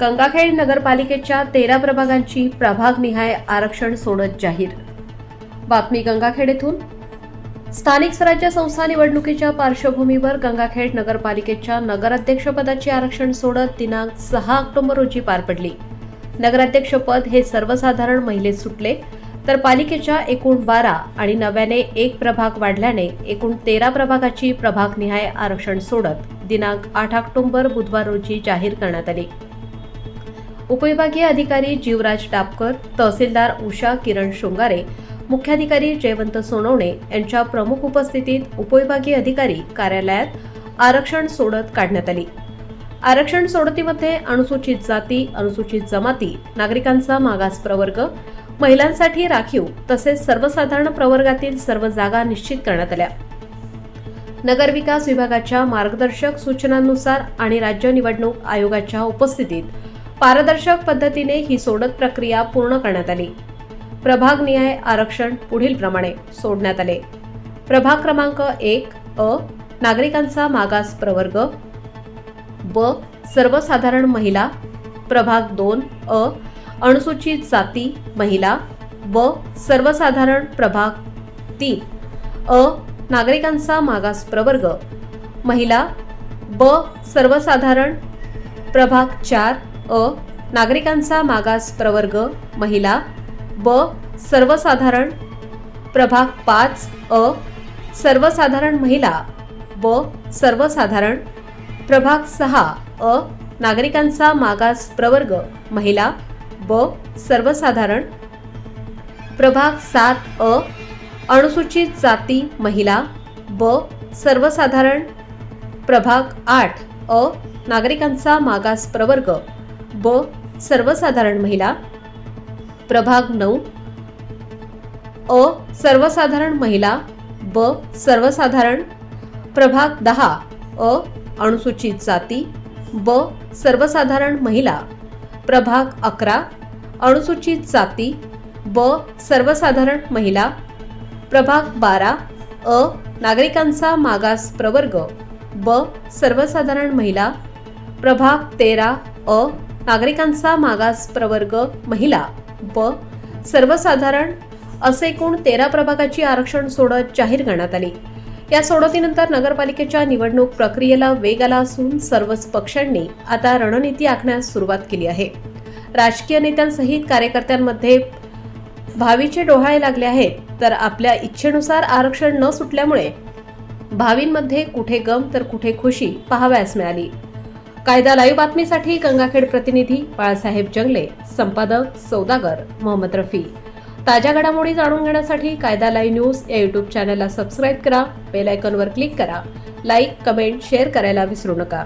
गंगाखेड नगरपालिकेच्या तेरा प्रभागांची प्रभागनिहाय आरक्षण सोडत जाहीर. बातमी गंगाखेड येथून स्थानिक स्वराज्य संस्था निवडणुकीच्या पार्श्वभूमीवर गंगाखेड नगरपालिकेच्या नगराध्यक्षपदाची आरक्षण सोडत दिनांक सहा ऑक्टोबर रोजी पार पडली. नगराध्यक्षपद हे सर्वसाधारण महिलेत सुटले तर पालिकेच्या एकूण बारा आणि नव्याने एक प्रभाग वाढल्याने एकूण तेरा प्रभागाची प्रभागनिहाय आरक्षण सोडत दिनांक आठ ऑक्टोबर बुधवार रोजी जाहीर करण्यात आली. उपविभागीय अधिकारी जीवराज डापकर तहसीलदार उषा किरण शृंगारे मुख्याधिकारी जयवंत सोनवणे यांच्या प्रमुख उपस्थितीत उपविभागीय अधिकारी कार्यालयात आरक्षण सोडत काढण्यात आली. आरक्षण सोडतीमध्ये अनुसूचित जाती अनुसूचित जमाती नागरिकांचा मागास प्रवर्ग महिलांसाठी राखीव तसेच सर्वसाधारण प्रवर्गातील सर्व जागा निश्चित करण्यात आल्या. नगरविकास विभागाच्या मार्गदर्शक सूचनांनुसार आणि राज्य निवडणूक आयोगाच्या उपस्थितीत पारदर्शक पद्धतीने ही सोडत प्रक्रिया पूर्ण करण्यात आली. प्रभाग निहाय आरक्षण पुढील प्रमाणे सोडण्यात आले. प्रभाग क्रमांक एक अ नागरिकांचा मागास प्रवर्ग. ब सर्वसाधारण महिला. प्रभाग दोन अ अनुसूचित जाती महिला. व सर्वसाधारण प्रभाग तीन अ नागरिकांचा मागास प्रवर्ग. महिला ब सर्वसाधारण प्रभाग चार अ नागरिकांचा मागास प्रवर्ग महिला ब सर्वसाधारण प्रभाग पाच अ सर्वसाधारण महिला व सर्वसाधारण प्रभाग सहा अ नागरिकांचा मागास प्रवर्ग महिला ब सर्वसाधारण प्रभाग सात अ अनुसूचित जाती महिला ब सर्वसाधारण प्रभाग आठ अ नागरिकांचा मागास प्रवर्ग ब सर्वसाधारण महिला प्रभाग नऊ अ सर्वसाधारण महिला ब सर्वसाधारण प्रभाग दहा अ अनुसूचित जाती ब सर्वसाधारण महिला प्रभाग अकरा अनुसूचित जाती ब सर्वसाधारण महिला प्रभाग बारा अ नागरिकांचा मागास प्रवर्ग ब सर्वसाधारण महिला प्रभाग तेरा अ नागरिकांचा मागास प्रवर्ग महिला व सर्वसाधारण असे एकूण तेरा प्रभागाची आरक्षण सोडत जाहीर करण्यात आली. या सोडतीनंतर नगरपालिकेच्या निवडणूक प्रक्रियेला वेग आला असून सर्वच पक्षांनी आता रणनीती आखण्यास सुरुवात केली आहे. राजकीय नेत्यांसहित कार्यकर्त्यांमध्ये भावीचे डोहाळे लागले आहेत. तर आपल्या इच्छेनुसार आरक्षण न सुटल्यामुळे भावींमध्ये कुठे गम तर कुठे खुशी पाहावयास मिळाली. कायदा लाईव्ह बातमीसाठी गंगाखेड प्रतिनिधी बाळासाहेब जंगले संपादक सौदागर मोहम्मद रफी. ताज्या घडामोडी जाणून घेण्यासाठी कायदा लाईव्ह न्यूज या युट्यूब चॅनलला सबस्क्राईब करा बेल आयकॉनवर क्लिक करा. लाईक कमेंट शेअर करायला विसरू नका.